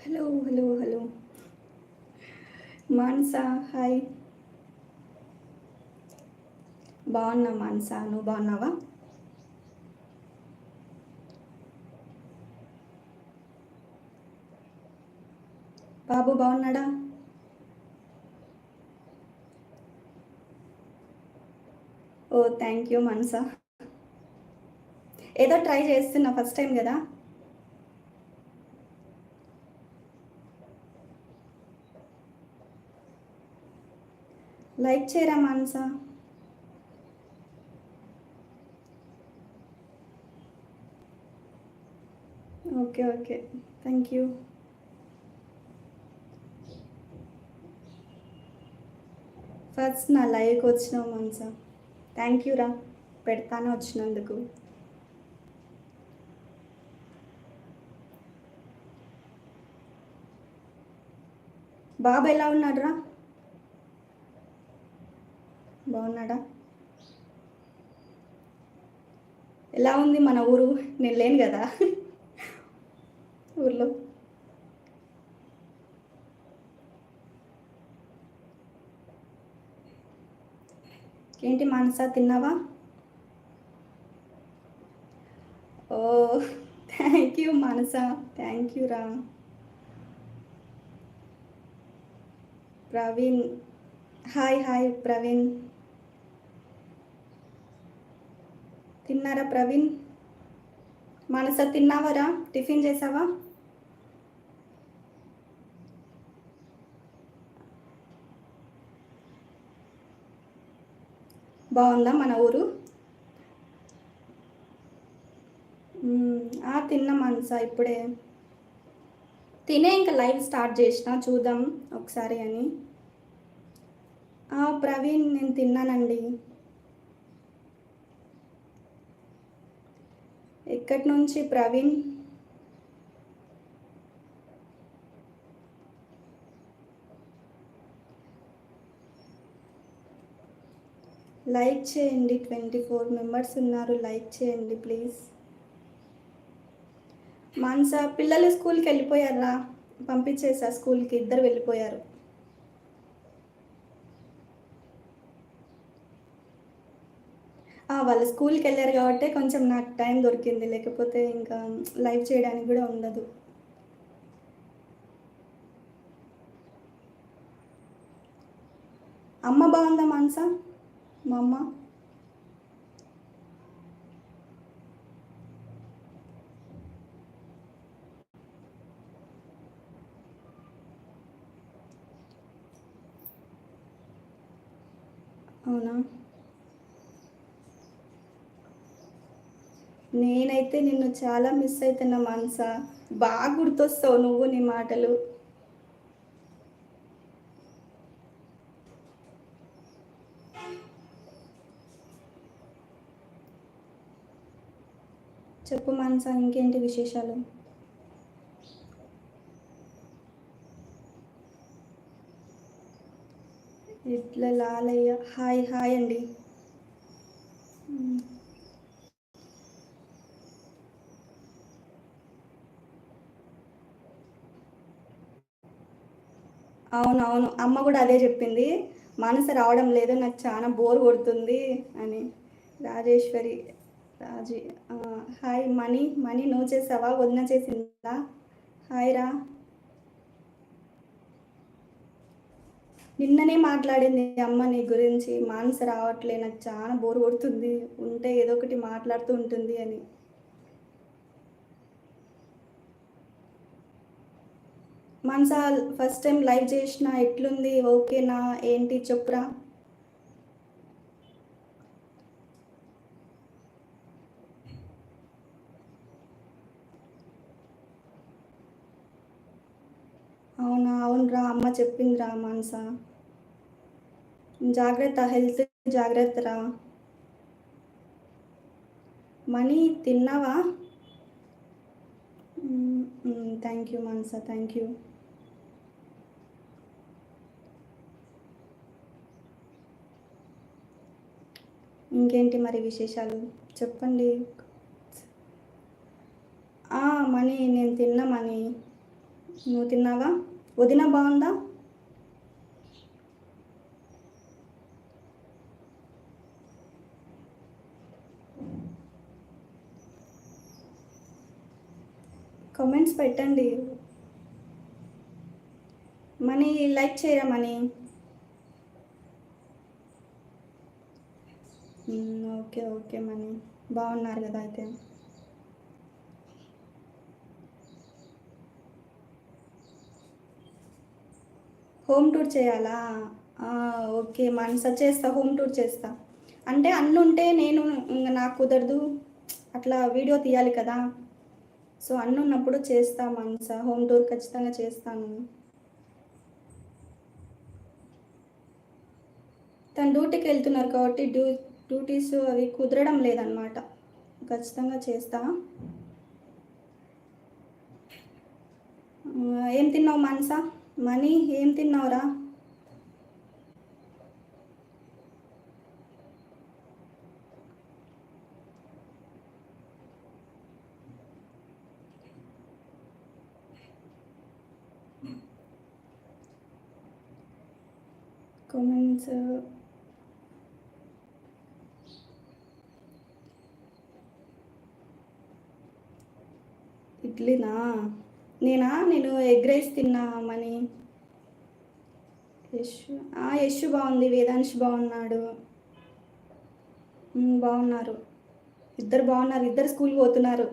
Hello hello hello Mansa hi బాగున్నా మాన్సా నువ్వు బాగున్నావా? బాబు బాగున్నాడా? Oh thank you Mansa. ఏదో ట్రై చేస్తున్నా ఫస్ట్ టైం కదా? లైక్ చేయరా Mansa? Okay okay. Thank you first నా లైవ్కి వచ్చినావు మాన్సా. థ్యాంక్ యూ రా. పెడతానే వచ్చినందుకు. బాబు ఎలా ఉన్నాడు రా బాగున్నాడా? ఎలా ఉంది మన ఊరు? నేను లేను కదా. ఊర్లో. ఏంటి మానస తిన్నావా? ఓ thank you Manasa. Thank you రా. ప్రవీణ్. Hi hi Praveen. తిన్నారా ప్రవీణ్? మనస తిన్నావరా? టిఫిన్ చేసావా? బాగుందా మన ఊరు? మ్మ్. ఆ ఇప్పుడే. తినే ఇంకా లైవ్ స్టార్ట్ చేసిన చూద్దాం ఒకసారి అని. ప్రవీణ్ నేను తిన్నానండి. ఎక్కడి నుంచి ప్రవీణ్. లైక్ చేయండి. ట్వంటీ ఫోర్ మెంబర్స్ ఉన్నారు. లైక్ చేయండి ప్లీజ్. మాన్సా పిల్లలు స్కూల్కి వెళ్ళిపోయారా? పంపించేసా స్కూల్కి. ఇద్దరు వెళ్ళిపోయారు. వాళ్ళు స్కూల్కి వెళ్ళారు కాబట్టి కొంచెం నాకు టైం దొరికింది. లేకపోతే ఇంకా లైవ్ చేయడానికి కూడా ఉండదు. అమ్మ బాగుందా మాన్సా? మా అమ్మ? అవునా? నేనైతే నిన్ను చాలా మిస్ అవుతున్నా మనసా. బాగా గుర్తొస్తావు నువ్వు నీ మాటలు. చెప్పు మనసా ఇంకేంటి విశేషాలు? ఇట్లా లాలయ్య హాయ్ హాయ్ అండి. అవునవును అమ్మ కూడా అదే చెప్పింది. మనసు రావడం లేదు నాకు చాలా బోర్ కొడుతుంది అని. రాజేశ్వరి రాజీ హాయ్ మణి మణి నువ్వు చేసావా? వదిన చేసిందా? హాయ్ రా. నిన్ననే మాట్లాడింది అమ్మ నీ గురించి. మనసు రావట్లే నాకు చాలా బోర్ కొడుతుంది. ఉంటే ఏదో ఒకటి మాట్లాడుతూ ఉంటుంది అని. మనసా ఫస్ట్ టైం లైవ్ చేసిన ఎట్లుంది? ఓకేనా ఏంటి? చెప్పురా అవునా? అవునరా అమ్మ చెప్పిందిరా మాన్సా. జాగ్రత్త హెల్త్ జాగ్రత్త రా మనీ తిన్నావా? Thank you Mansa thank you ఇంకేంటి మరి విశేషాలు? చెప్పండి. మనీ నేను తిన్నా మనీ. నువ్వు తిన్నావా? వదిన బాగుందా? కామెంట్స్ పెట్టండి. మనీ లైక్ చేయరా మనీ? Okay okay Mani. బాగున్నారు కదా అయితే. హోమ్ టూర్ చేయాలా? ఓకే మనస చేస్తా హోమ్ టూర్ చేస్తా. అంటే అన్నీ ఉంటే నేను నాకు కుదరదు. అట్లా వీడియో తీయాలి కదా. సో అన్నీ ఉన్నప్పుడు చేస్తా మనస. హోమ్ టూర్ ఖచ్చితంగా చేస్తాను. తను డ్యూటీకి వెళ్తున్నారు కాబట్టి డ్యూ డ్యూటీస్ అవి కుదరడం లేదనమాట ఖచ్చితంగా చేస్తా. ఏం తిన్నావు మనసా? మనీ ఏం తిన్నావురా? కామెంట్స్ ఇడ్లీనా? నేనా? నేను ఎగ్ రైస్ తిన్నా మని. యశ్ ఆ, యశ్ బాగుంది వేదాంశ్ బాగున్నాడు. బాగున్నారు. ఇద్దరు బాగున్నారు ఇద్దరు స్కూల్ పోతున్నారు.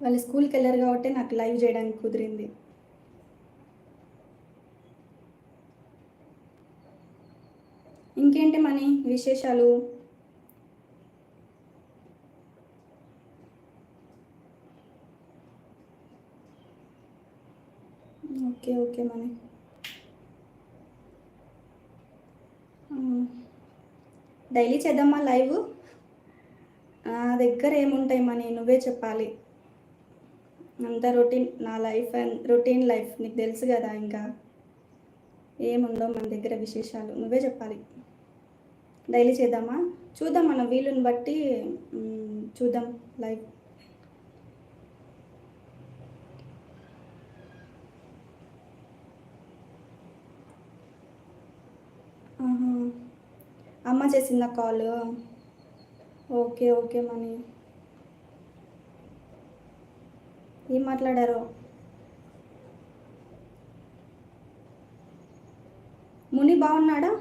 వాళ్ళు స్కూల్కి వెళ్ళారు కాబట్టి నాకు లైవ్ చేయడానికి కుదిరింది. ఇంకేంటి మనీ విశేషాలు? Okay okay Mani. డైలీ చేద్దామా లైవ్? నా దగ్గర ఏముంటాయి మనీ? నువ్వే చెప్పాలి. అంత రొటీన్ నా లైఫ్ అండ్ రొటీన్ లైఫ్ నీకు తెలుసు కదా ఇంకా. ఏముందో మన దగ్గర విశేషాలు. నువ్వే చెప్పాలి. డైలీ చేద్దామా? చూద్దాం మన వీలుని బట్టి చూద్దాం లైవ్. అమ్మ చేసిందా కాల్? Okay okay money. ఏం మాట్లాడారు? ముని బాగున్నాడా?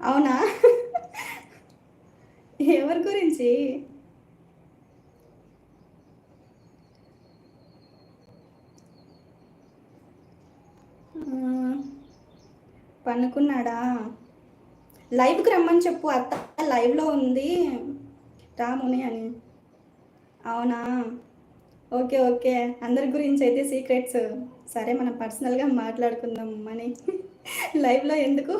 అవునా? ఎవరి గురించి? పనుకున్నాడా? లైవ్కి రమ్మని చెప్పు అత్త లైవ్లో ఉంది. రాముని అని. అవునా? Okay okay. అందరి గురించి అయితే సీక్రెట్స్. సరే మనం పర్సనల్గా మాట్లాడుకుందాం మనీ. లైవ్లో ఎందుకు?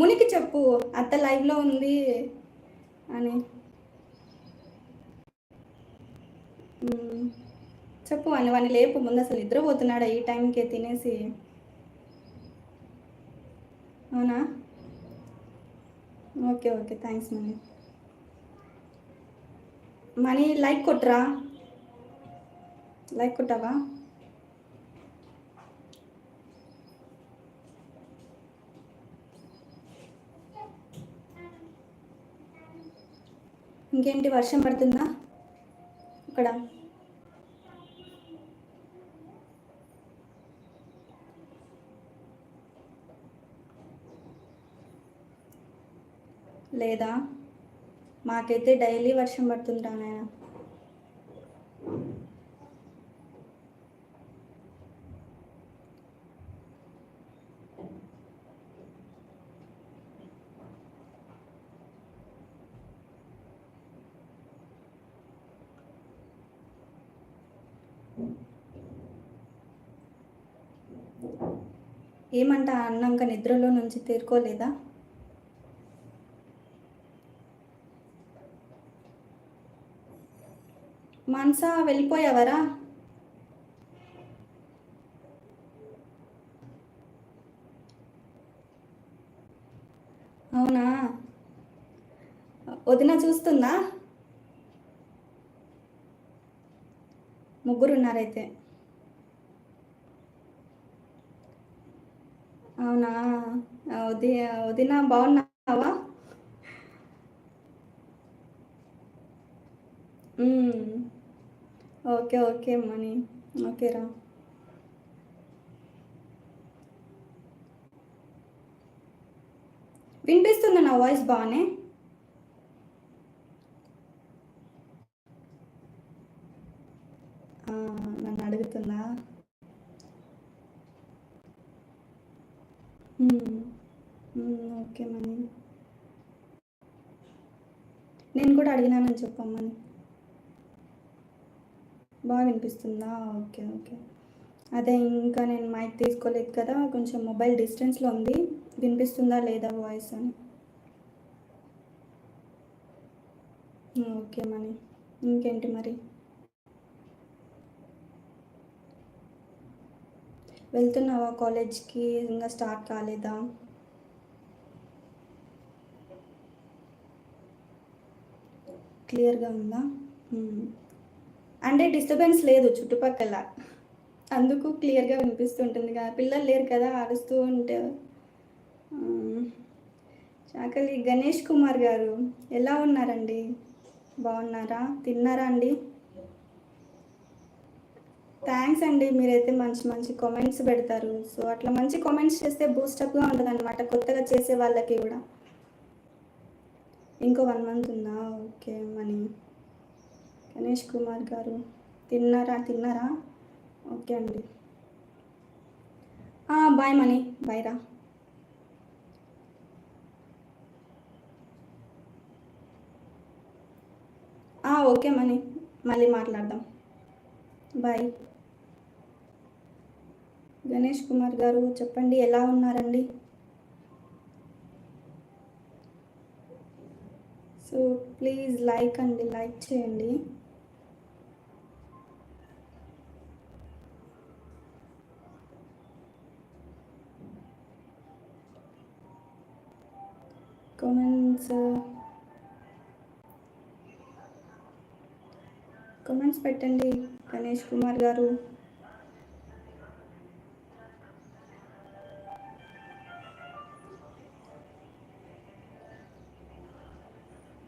మునికి చెప్పు అత్త లైవ్లో ఉంది అని. చెప్పు అని వాడిని లేపు ముందు అసలు నిద్రపోతున్నాడా ఈ టైంకే తినేసి? అవునా? Okay okay thanks Mani. Mani like కొట్టరా లైక్ కొట్టావా? ఇంకేంటి వర్షం పడుతుందా ఇక్కడ లేదా? మాకైతే డైలీ వర్షం పడుతుంటా ఏమంటా ఏమంట అన్నాక నిద్రలో నుంచి తేరుకోలేదా? మాన్సా వెళ్ళిపోయావరా? అవునా? వదిన చూస్తుందా? ముగ్గురు ఉన్నారైతే అవునా వదిన బాగున్నా? Okay okay Mani. ఓకేరా వినిపిస్తుంది నా వాయిస్ బాగానే నన్ను అడుగుతుందా? ఓకే మనీ. నేను కూడా అడిగినానని చెప్పమ్మని బాగా వినిపిస్తుందా ఓకే ఓకే. అదే ఇంకా నేను మైక్ తీసుకోలేదు కదా కొంచెం మొబైల్ డిస్టెన్స్లో ఉంది. వినిపిస్తుందా లేదా వాయిస్ అని? ఓకే మనీ. ఇంకేంటి మరి? వెళ్తున్నావా కాలేజ్కి? ఇంకా స్టార్ట్ కాలేదా? క్లియర్గా ఉందా? అంటే డిస్టర్బెన్స్ లేదు చుట్టుపక్కల. అందుకు క్లియర్గా వినిపిస్తుంటుంది కదా. పిల్లలు లేరు కదా అరుస్తూ ఉంటే. చాకలి గణేష్ కుమార్ గారు ఎలా ఉన్నారండి? బాగున్నారా? తిన్నారా అండి? థ్యాంక్స్ అండి. మీరైతే మంచి మంచి కామెంట్స్ పెడతారు. సో అట్లా మంచి కామెంట్స్ చేస్తే బూస్టప్గా ఉంటుంది అనమాట కొత్తగా చేసే వాళ్ళకి కూడా. ఇంకో వన్ మంత్ ఉందా? ఓకే మనీ గణేష్ కుమార్ గారు. తిన్నారా? తిన్నారా? ఓకే అండి. బాయ్ మనీ బాయ్ రా. ఓకే మనీ మళ్ళీ మాట్లాడదాం. బాయ్. గణేష్ కుమార్ గారు చెప్పండి ఎలా ఉన్నారండి? సో ప్లీజ్ లైక్ అండి. లైక్ చేయండి. కామెంట్స్. కామెంట్స్ పెట్టండి గణేష్ కుమార్ గారు.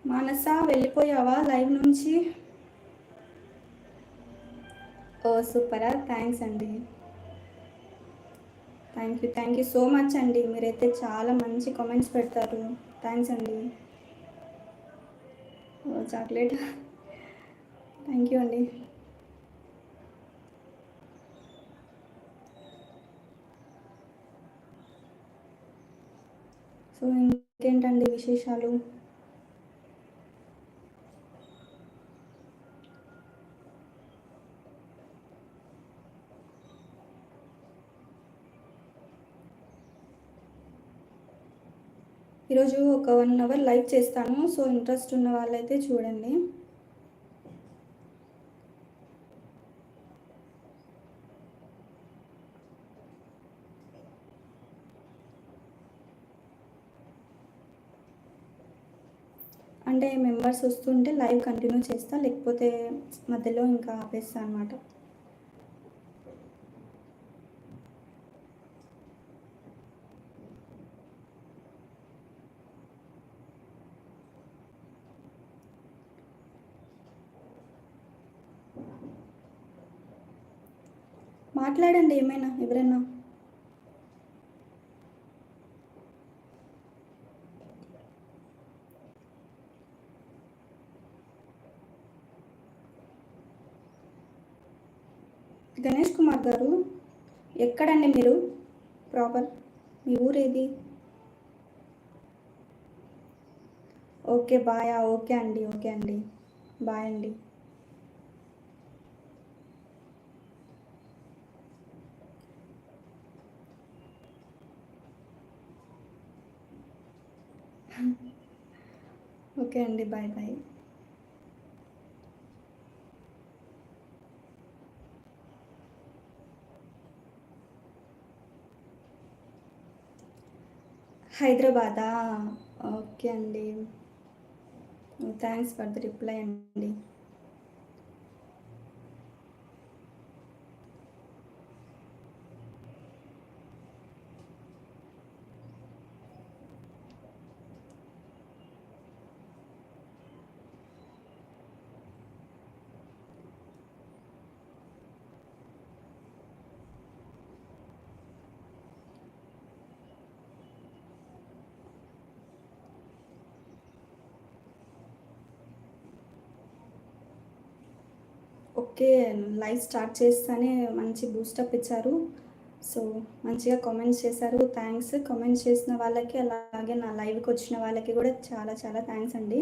మానస వెళ్ళిపోయావా లైవ్ నుంచి? ఓ సూపరా. థ్యాంక్స్ అండి. Thank you thank you so much అండి. మీరైతే చాలా మంచి కామెంట్స్ పెడతారు. థ్యాంక్స్ అండి. చాక్లెట్. థ్యాంక్ యూ అండి. సో ఇంకేంటండి విశేషాలు? ఈరోజు ఒక వన్ అవర్ లైవ్ చేస్తాను. సో ఇంట్రెస్ట్ ఉన్న వాళ్ళైతే చూడండి. అంటే మెంబర్స్ వస్తుంటే లైవ్ కంటిన్యూ చేస్తా లేకపోతే మధ్యలో ఇంకా ఆపేస్తా అనమాట మాట్లాడండి ఏమైనా ఎవరైనా గణేష్ కుమార్ గారు ఎక్కడండి మీరు? ప్రాపర్ మీ ఊరేది? ఓకే బాయా ఓకే అండి ఓకే అండి. బాయ్ అండి. ఓకే అండి బాయ్ బాయ్. హైదరాబాదా? ఓకే అండి. థ్యాంక్స్ ఫర్ ద రిప్లై అండి. ఓకే లైవ్ స్టార్ట్ చేస్తానే మంచి బూస్టప్ ఇచ్చారు. సో మంచిగా కామెంట్స్ చేశారు. థ్యాంక్స్ కామెంట్స్ చేసిన వాళ్ళకి అలాగే నా లైవ్కి వచ్చిన వాళ్ళకి కూడా చాలా చాలా థ్యాంక్స్ అండి.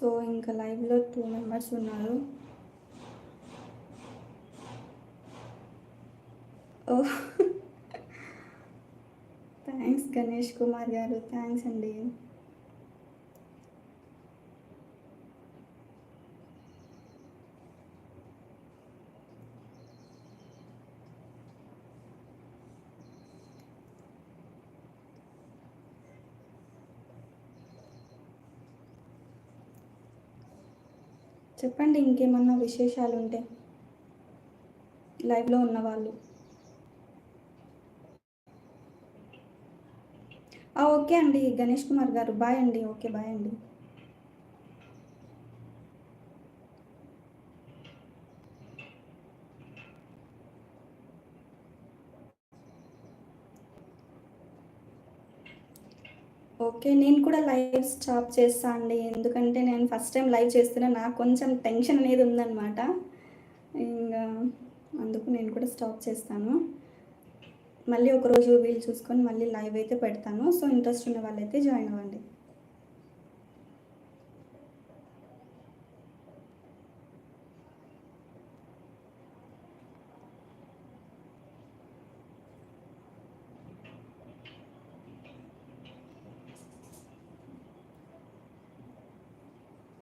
సో ఇంకా లైవ్లో టూ మెంబర్స్ ఉన్నారు. ఓ థ్యాంక్స్ గణేష్ కుమార్ గారు థ్యాంక్స్ అండి. చెప్పండి ఇంకేమన్నా విశేషాలు ఉంటే లైవ్లో ఉన్నవాళ్ళు. ఓకే అండి గణేష్ కుమార్ గారు. బాయ్ అండి. ఓకే బాయ్ అండి. ఓకే నేను కూడా లైవ్ స్టాప్ చేస్తా అండి. ఎందుకంటే నేను ఫస్ట్ టైం లైవ్ చేస్తున్నా నాకు కొంచెం టెన్షన్ అనేది ఉందన్నమాట. ఇంకా అందుకు నేను కూడా స్టాప్ చేస్తాను. మళ్ళీ ఒకరోజు వీలు చూసుకొని మళ్ళీ లైవ్ అయితే పెడతాను. సో ఇంట్రెస్ట్ ఉన్న వాళ్ళైతే జాయిన్ అవ్వండి.